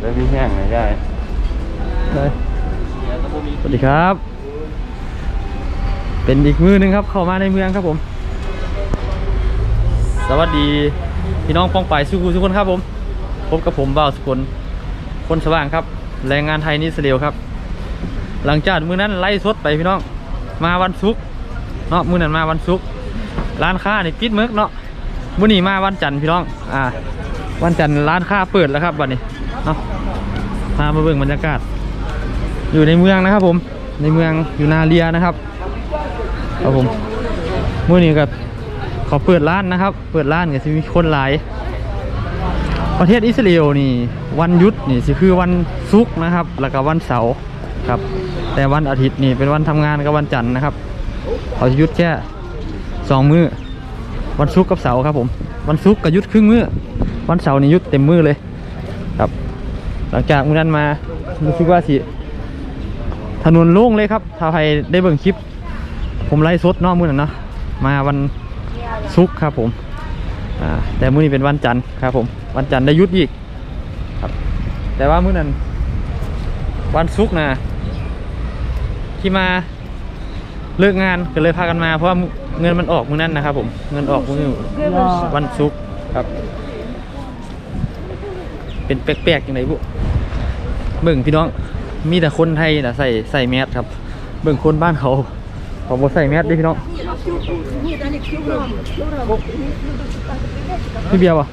แล้วมีแห้งไหนได้เลยสวัสดีครับ เป็นอีกมือหนึงครับ เข้ามาในเมืองครับผม สวัสดีพี่น้องป้องไปายสุขุทุกคนครับผม พบกับผมบ่าวสุคนคนสว่างครับ แรงงานไทยนี่เสเลียวครับ หลังจากมือนั้นไล่สดไปพี่น้อง มาวันศุกร์เนาะมือนั้นมาวันศุกร์ร้านค้านี่ปิดเมึกเนาะมื้อนี้มาวันจันทร์พี่น้อง อ่า วันจันทร์ร้านค้าเปิดแล้วครับวันนี้เนาพามาเบิ่งบรรยากาศ อยู่ในเมืองนะครับ ผม ในเมืองอยู่นาเรียนะครับครับผมเมื้อนี้กับขาเปิดร้านนะครับ เปิดร้านก็จะมีคนหลาย ประเทศอิสราเอลนี่ วันยุดนี่สิคือวันศุกร์นะครับ แล้วก็วันเสาร์ครับ แต่วันอาทิตย์นี่เป็นวันทำงานกับวันจันทร์นะครับเขาจะหยุดแค่สองมื้อวันศุกร์กับเสาร์ครับผม วันศุกร์ก็หยุดครึ่งมื้อ วันเสาร์นี่ยุดเต็มมือเลยครับ หลังจากมื้อนั้นมารู้สึกว่าสิถนนโล่งเลยครับถ้าใครได้เบิ่งคลิป ผมไล่สดนอกมือนั้นเนาะมาวันศุกร์ครับผมแต่มื้อนี้เป็นวันจันทร์ครับผม วันจันทร์ได้ยุดอีกครับ แต่ว่ามื้อนั้นวันศุกร์นะที่มาเลิกงานก็เลยพากันมาเพราะว่าเงินมันออกมื้อนั้นนะครับผมเงินออกมื้อวันศุกร์ครับ เป็นแปลกๆอย่างไรบุเบิ่งพี่น้องมีแต่คนไทยนะใส่ใส่แมสครับ เบิ่งคนบ้านเขาเขาบ่ใส่แมสเด้พี่น้องพี่เบียร์วะ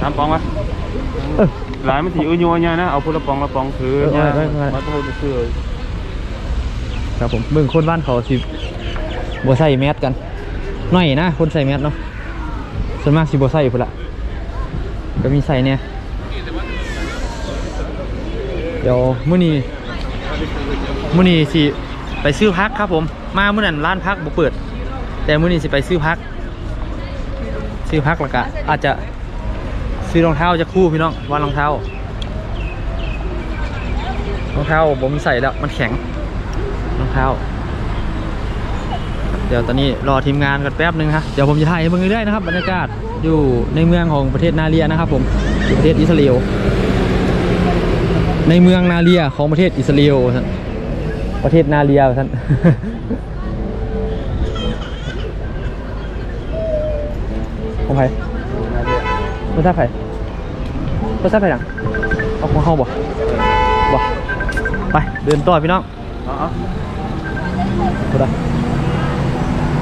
น้ำปองวะเออหลายมันถีอุ้ยยัวเนี่ยนะเอาพุละปองละปองถือเออเออเออมาตัวคือครับผมเบิ่งคนบ้านเขาสิบ่ใส่แมสกันน้อยนะคนใส่แมสเนาะส่วนมากสิบ่ใส่พุ่นละ ก็มีใส่เนี่ยเดี๋ยวมื้อนี้มื้อนี้สิไปซื้อพักครับผม มามื้อนั้นร้านพักบ่เปิด แต่มื้อนี้สิไปซื้อพัก ซื้อพักล้วก็อาจจะซื้อรองเท้าจะคู่พี่น้องว่ารองเท้ารองเท้าผมใส่แล้วมันแข็งรองเท้า เดี๋ยวตอนนี้รอทีมงานกันแป๊บนึงฮะเดี๋ยวผมจะถ่ายให้เบิ่งเรื่อยๆนะครับบรรยากาศ อยู่ในเมืองของประเทศนาเรียนะครับผมอยู่ประเทศอิสราเอลในเมืองนาเรียของประเทศอิสราเอลท่านประเทศนาเรียท่านของใครไม่ทราบใครไม่ทราบใครหลังเอาของเฮาบ่บ่ไปเดินต่อพี่น้องอ๋อก็ได้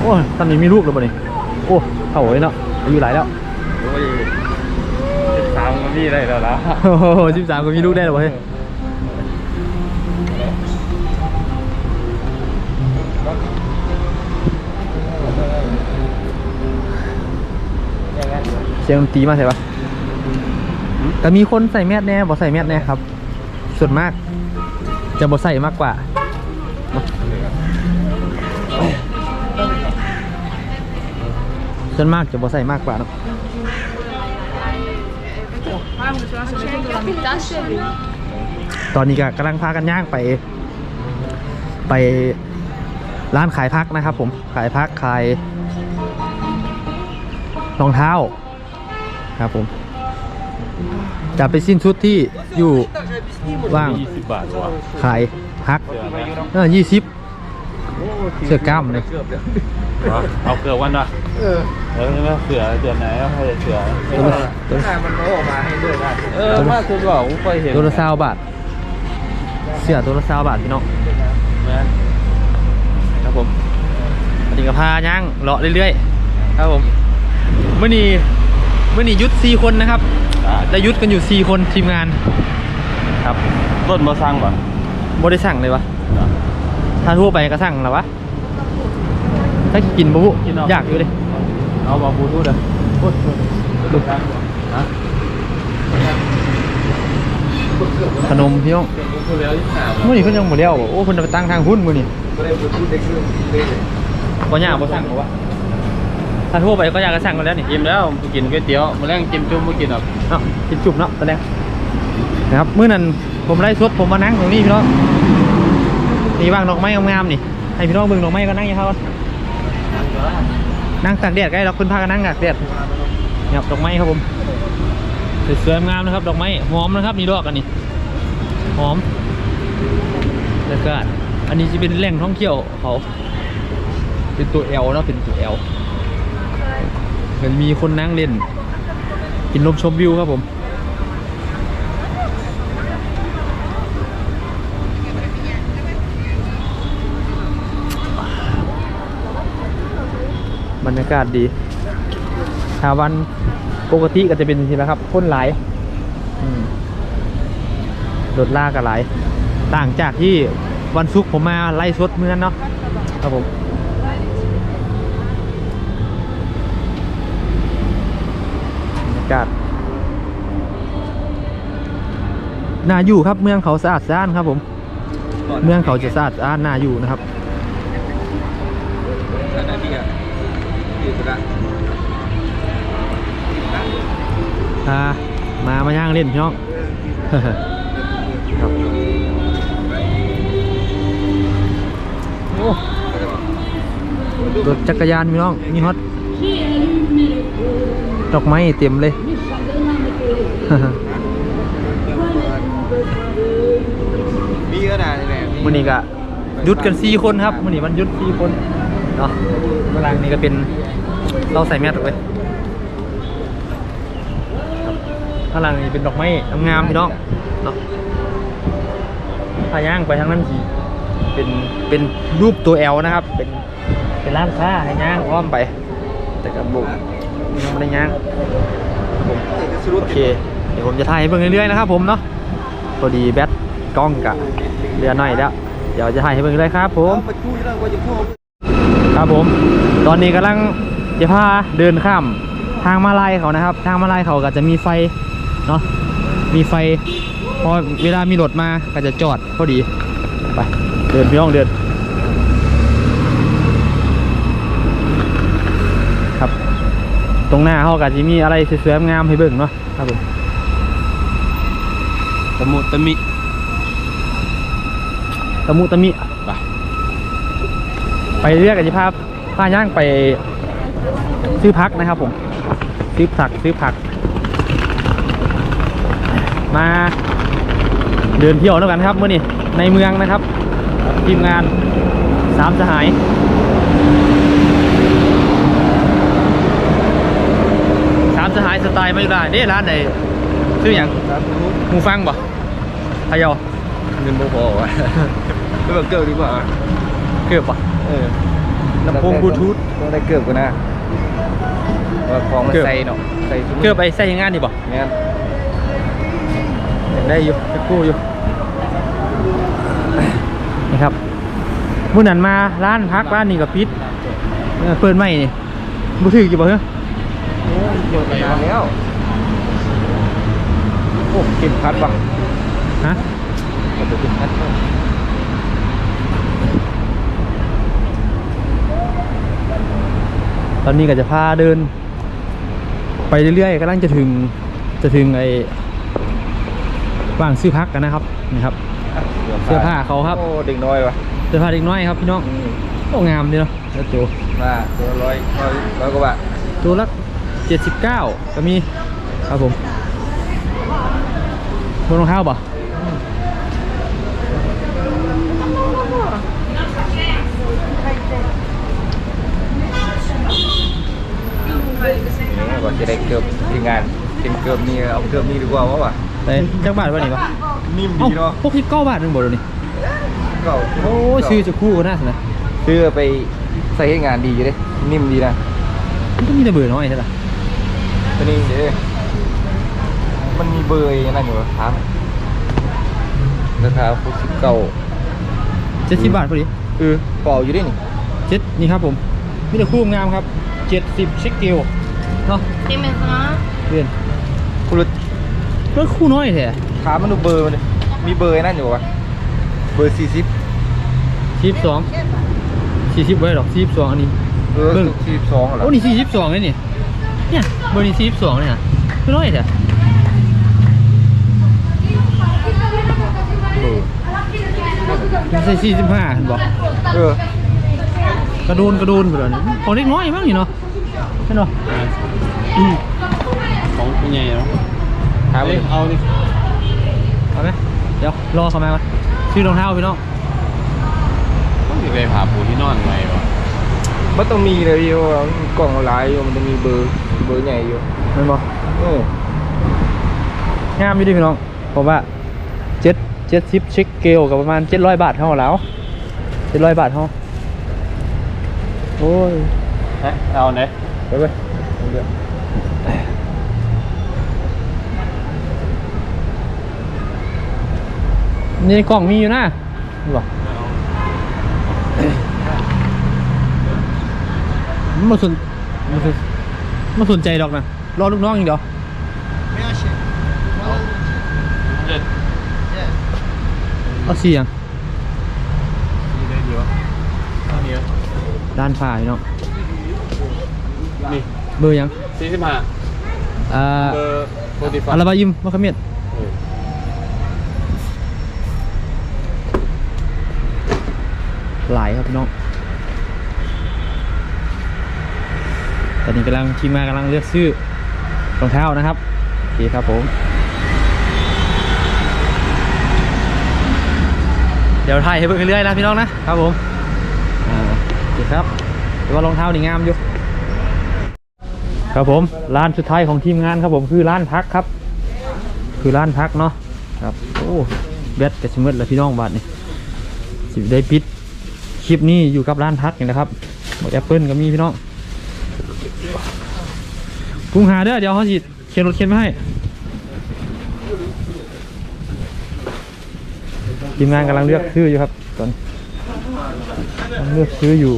โอ้ยตอนนี้มีลูกแล้วบ่นี่โอ้เฒ่าเลยเนาะ อายุหลายแล้วโอ้ยสามมันมีอะไรแล้วล่ะโอ้โหสิบสามก็มีลูกได้แล้วเว้ยเสียงดนตรีมาใช่ปะแต่มีคนใส่แมสแน่บ่ใส่แมสแน่ครับ ส่วนมาก จะบ่ใส่มากกว่า ส่วนมากจะบ่ใส่มากกว่าเนาะตอนนี้ก็กำลังพากันย่างไป ไปร้านขายพักนะครับผมขายพักขายรองเท้าครับผมจะไปสิ้นชุดที่อยู่ว่างยี่สิบบาทวะขายพักเสือไหมเออยี่สิบเสื้อกล้ามเลย เอาเกลือวันวะเออแล้วใช่ไหมเสือเสือไหนเอาให้เสือตัวละตัวละมันออกมาให้ด้วยได้เออมาคุณบอกผมเคยเห็นตัวละซาวบาทเสื้อตัวละซาวบาทพี่น้องแม่นครับผมอันนี้ก็พาย่างเลาะเรื่อยๆครับผมเมื่อนี้เมื่อนี้ยุดสี่คนนะครับอ่าได้ยุดกันอยู่สี่คนทีมงานครับต้นมะซังป่ะบ่ได้สั่งเลยวะถ้าทั่วไปก็สั่งแล้ววะ ถ้ากินบุอยากอยู่ดิเอาบาบูทูดอะโคตรดูกันฮะขนมพี่น้องพูดแล้วที่สามมื่อนี้เพิ่นยังบ่เลี้ยวบ่โอ้เพิ่นเอาไปตั้งทางหุ้นมื้อนี้ก็ได้บูทูดได้คือได้เลยบ่ยากบ่สั่งหรอวะถ้าทั่วไปก็อยากจะสั่งกันแล้วนี่กินแล้วกินก๋วยเตี๋ยวมาแรงกินจุ่มมากินหรอกเนาะกินจุ่มเนาะตอนแรกนะครับมื้อนั้นผมไล่สดผมมานั่งตรงนี้พี่น้องนี่ว่างดอกไม้งามๆนี่ให้พี่น้องเบิ่งดอกไม้ก็นั่งอยู่ครับ นั่งตากแดดใกล้เราคุณพากันนั่งตากแดดนี่ครับดอกไม้ครับผมสวยงามนะครับ ดอกไม้หอมนะครับนี่ดอกอันนี้หอมแล้วก็อันนี้จะเป็นแหล่งท่องเที่ยวเขาเป็นตัวเอลนะเป็นตัวเอลเหมือนมีคนนั่งเล่นกินลมชมวิวครับผม รรยากาศดีถ้าวันปกติก็จะเป็นทีละครับคนหลายรถลากกันหลาย ต่างจากที่วันศุกร์ผมมาไล่สดเมื่อนเนาะครับผมบรรยากาศน่าอยู่ครับเมืองเขาสะอาดสะอ้านครับผม เมืองเขาจะสะอาดสะอ้านน่าอยู่นะครับ ขนาดนี้อะ อยู่ละอ่ามามาย่างเล่นพี่น้องครับโอ้รถจักรยานพี่น้องมีฮอตดอกไม้เต็มเลยมีขนาดนี้แหละมื่อนี้ก็หยุดกันสี่คนครับมื่อนี้มันหยุดสี่คนเนาะเมื่อหลังนี้ก็เป็น เราใส่แมสไว้ข้างหลังนี่เป็นดอกไม้งามๆพี่น้องเนาะพาย่างไปทางนั้นสีเป็นเป็นรูปตัวแอลนะครับ เป็นเป็นร้านค้าให้ย่างอ้อมไป แต่กับบุกยังไม่ได้ย่างครับผมโอเค เดี๋ยวผมจะถ่ายให้เบิ่งเรื่อยๆนะครับผมเนาะพอดีแบตกล้องกะเหลือหน่อยแล้ว เดี๋ยวจะถ่ายให้เบิ่งเลยครับผมไปคุยแล้วก็จะพูดครับผม ตอนนี้กำลัง จะพาเดินข้ามทางมาลายเขานะครับ ทางมาลายเขาก็จะมีไฟเนาะมีไฟพอเวลามีรถมาก็จะจอดพอดีไปเดินพี่น้องเดินครับ ตรงหน้าเขาก็จะมีอะไรสวยๆงามๆให้เบิ่งเนาะครับผมตะมุตะมิตะมุตะมิไปไปเรียกกันจะพาพาย่างไป ซื้อพักนะครับผมซื้อผักซื้อผัก มาเดินเที่ยวแล้วกันครับเมื่อนี้ในเมืองนะครับทีมงานสามสหายสามสหายสไตล์ไม่ได้นี่ร้านไหนชื่ออย่างหมูฟังบ่พะเยาเงินบ่พอวะไปแบบเกิดดีกว่าเกือบบ่เออลำโพงบลูทูธต้องได้เกือบกันนะ ว่าของมันใส่เนาะใส่เกือบไปใส่งานดีบ่งั้นยังได้อยู่จะกู้อยู่นี่ครับมื่อนั้นมาร้านพักร้านนี้กับพิษเออเปิดใหม่นี่บุถือกี่บ่เหรอเกิดนานแล้วโอ้เก็บพัดป่ะฮะมันจะเก็บพัดป่ะตอนนี้ก็จะพาเดิน ไปเรื่อยๆกำลังจะถึงจะถึงไอ้ว่างซื้อพักกันนะครับนี่ครับ เสื้อผ้าเขาครับโอ้เด็กน้อยวะเสื้อผ้าเด็กน้อยครับพี่น้องโอ้งามดีเนาะแล้วตัวมาตัวร้อยร้อยร้อยกว่าบาทตัวละเจ็ดสิบเก้าก็มีครับผมบนรองเท้าป่ะ นี่ว่าจะได้เกือบที่งานเต็มเกือบนี่เอาเกือบนี่ดีกว่าวะวะแต่จักบาทวะนี่ปะนิ่มเอ้าดีเนาะพวกสิบเก้าบาทหนึ่งบ่เดี๋ยวนี้เก่าโอ้ยซื้อจะคู่กันน่าสนะซื้อไปใส่ให้งานดีอยู่เด้นิ่มดีนะมันก็มีแต่เบื่อน้อยใช่ปะตัวนี้เด้มันมีเบอร์ไอ้นั่นอยู่ถามราคาหกสิบเก้าเจ็ดสิบบาทพอดีเออเป่าอยู่ดินี่เจ็ดนี่ครับผมมีแต่คู่งามครับเจ็ดสิบชิคเกล เนาะ Sí, me sonaba. เพื่อนคุณรู้ก็คู่น้อยแท้ถามมันดูเบอร์มันดิมีเบอร์ไอ้นั่นอยู่วะเบอร์สี่สิบสี่สิบสองสี่สิบไว้หรอกสี่สิบสองอันนี้ เออเบิ่ง สี่สิบสองเหรอโอ้นี่สี่สิบสองเลยนี่เนี่ยเบอร์นี้สี่สิบสองเนี่ยคู่น้อยแท้เบอร์มันใส่สี่สิบห้าเห็นบอกเออกระโดนกระโดนไปเลยของเล็กน้อยมั้งนี่เนาะใช่เนาะของคุณใหญ่เนาะถามเอ้ยเอาดิเอาไหมเดี๋ยวรอเขามาก่อนซื้อรองเท้าพี่น้องต้องมีไปผ่าปูที่นอนไว้วะมันต้องมีเลยโยกล่องหลายโยมันจะมีเบอร์เบอร์ใหญ่อยู่แมันบอกเอองามอยู่ดิพี่น้องผมว่าเจ็ดเจ็ดสิบเช็คเกลกับประมาณเจ็ดร้อยบาทเท่าแล้วเจ็ดร้อยบาทเท่าโอ้ยเอ๊ะเอาไหน ไปไปเดี๋ยวนี่กล่องมีอยู่นะนี่บอกมันบ่สนมันสนมันสนใจดอกนะรอลูกน้องอย่างเดียวเจ็ดเอาเสียงนี่ได้ดีวะเอาเนี้ยด้านฝ่ายเนาะ นี่เบอร์หยังสี่สิบห้าอ่าเบอร์โปรติฟัอัลบายิมมะขามเมียดเออหลายครับพี่น้อง ตอนนี้กำลังทีมงานกำลังเลือกซื้อรองเท้านะครับ โอเคครับผม เดี๋ยวถ่ายให้เบิ่งเรื่อยๆนะพี่น้องนะครับผม อ่าโอเคครับแต่ว่ารองเท้านี่งามอยู่ ครับผมร้านสุดท้ายของทีมงานครับผมคือร้านพักครับ คือร้านพักเนาะครับโอ้แบตกระชิมดแล้วพี่น้องบาทนี่สิได้ปิดคลิปนี้อยู่กับร้านพักนี่นะครับหมดแอปเปิลก็มีพี่น้องปรุงหาเด้อเดี๋ยวเขาสิเขียนรถเขียนมาให้ทีมงานกำลังเลือกซื้ออยู่ครับตอนเลือกซื้ออยู่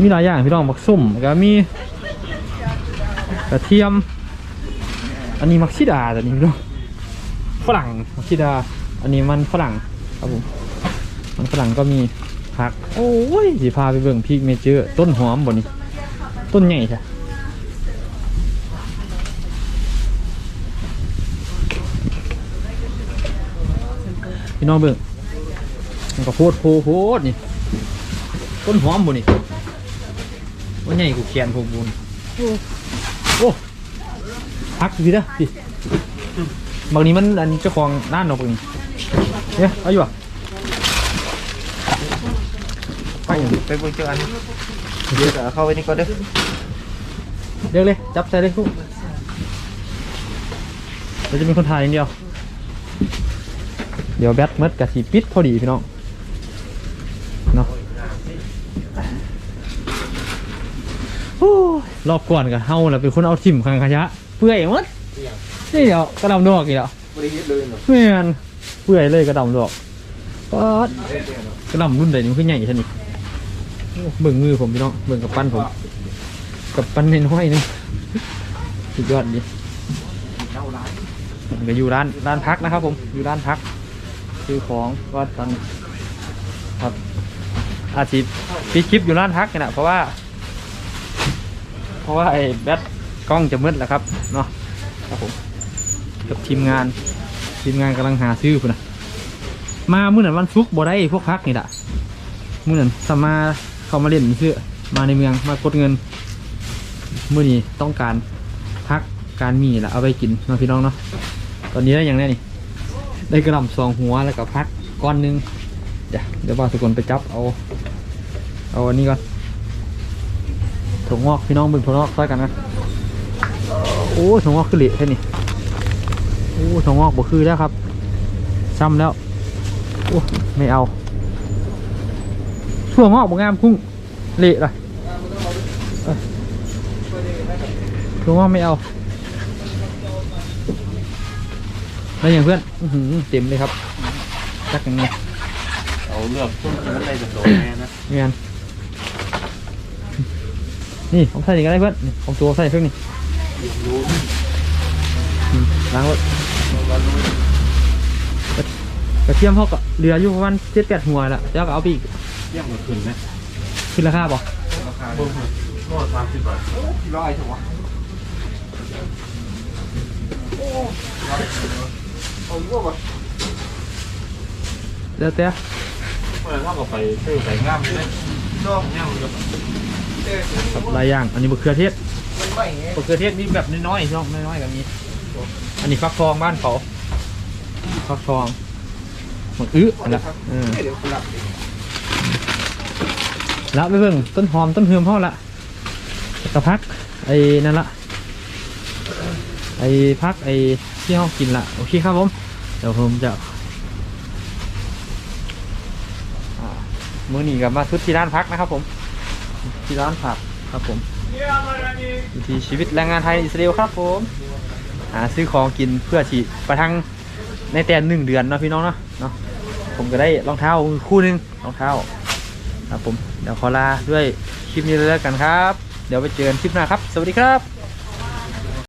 มีหลายอย่างพี่น้องมักส้มก็มีกระเทียม อันนี้มักชิดาแต่นี้พี่น้องฝรั่งมักชิดา อันนี้มันฝรั่งครับผมมันฝรั่งก็มีผัก โอ้ยสิพาไปเบิ่งพริกเมเจอร์ต้นหอมบ่นี่ต้นใหญ่ใช่พี่น้องเบิ่งมันก็โพดโพโพดนี่ต้นหอมบ่นี่ ว่าใหญ่กูแขนผมบุญโอ้พักพี่เด้อพี่บางนี้มันอันเจ้าของร้านเนาะพวกนี้เนี่ยเอาอยู่อะไปอย่างไปเบอร์เจออันเดี๋ยวเอาเข้าไว้นี่ก็เด้อเดี๋ยวเลยจับใส่เลยทุกเดี๋ยวจะมีคนถ่ายอย่างเดียว เดี๋ยวแบตหมดกับสีปิดพอดีพี่น้องเนาะโอ้ย รอบก่อนกับเฮาน่ะเป็นคนเอาทิ่มขังขยะเปื่อยหมดนี่เดี๋ยวกระดำดอกอีกแล้วบริเฮ็ดเลยเนาะเพื่อนเปื่อยเลยกระดำดอกป๊าดกระดำรุ่นใดนี่มขึ้นใหญ่ท่านี่เบิ่งมือผมพี่น้องเบิ่งกับปั้นผม กับปั้นเน้นห้อยนึงสุดยอดดีผมก็อยู่ร้านร้านพักนะครับ ผมอยู่ร้านพักซื้อของก็ตอนครับอาชีพปิดคลิปอยู่ร้านพักนี่แหละเพราะว่า เพราะว่าไอ้แบตกล้องจะมืดแล้วครับเนาะครับผมกับทีมงานทีมงานกำลังหาซื้อพุ่นะมาเมื่อนั้นวันฟุกร์บ่ได้พวกพักนี่แหละเมื่อนั้นสมาเขามาเล่นซื้อมาในเมืองมากดเงินเมื่อนี้ต้องการพักการมีแหละเอาไปกินเนาะพี่น้องเนาะตอนนี้ได้อย่างแน่นี่ ได้กระหลำสองหัวแล้วก็พักก้อนหนึงเดี๋ยวเดี๋ยวว่าทุกคนไปจับเอา เอาอันนี้ก่อน ถั่วงอกพี่น้องเบิ่งถั่วงอกซอยกันนะโอ้ถั่วงอกคือเละแค่นี้โอ้ถั่วงอกบ่คือแล้วครับซ้ำแล้วโอ้ไม่เอาถั่วงอกบ่งามกุ้งเละเลยเอ้ยถั่วงอกไม่เอาแล้วอย่างเพื่อนอื้อหือเต็มเลยครับจักอย่างนี้เอาเลือกต้นที่มันได้จะโดนแน่นะเงี้ย นี่ผมใส่อีกก็ได้เพื่อนนี่ผมตัวใส่เครื่องนี้รู้อืมล้างรถกระเทียมเขาก็เหลืออยู่ประมาณเจ็ดแปดหัวแล้วแล้วก็เอาไปอีกเยี่ยมกว่าขึ้นนะขึ้นราคาบ่ราคาเบิ้งโลสามสิบบาทกี่ร้อยถูกวะเอาอยู่บ่แล้วแต่เมื่อเท่ากับไปซื้อไปงามเลยดอกงามกับเอ๊ะ ครับหลายอย่าง อันนี้มะเขือเทศมะเขือเทศนี่แบบน้อยๆพี่น้องน้อยๆแบบนี้ อันนี้ฟักทองบ้านเขาฟักทองมันอื้ออันละเออละไปเบิ่งต้นหอมต้นเฮือมพ่อละกระพักไอ้นั่นละไอ้พักไอ้ที่ห้องกินละโอเคครับผมเดี๋ยวผมจะมื้อนี้กับมาทุดที่ร้านพักนะครับผม ที่ร้านผักครับผมวิถีชีวิตแรงงานไทยอิสราเอลครับผมหาซื้อของกินเพื่อฉีไประทังในแต่หนึ่งเดือนเนาะพี่น้องเนาะเนาะผมก็ได้รองเท้าคู่หนึงรองเท้าครับผมเดี๋ยวขอลาด้วยคลิปนี้เลยแล้วกันครับ เดี๋ยวไปเจอกันคลิปหน้าครับ สวัสดีครับ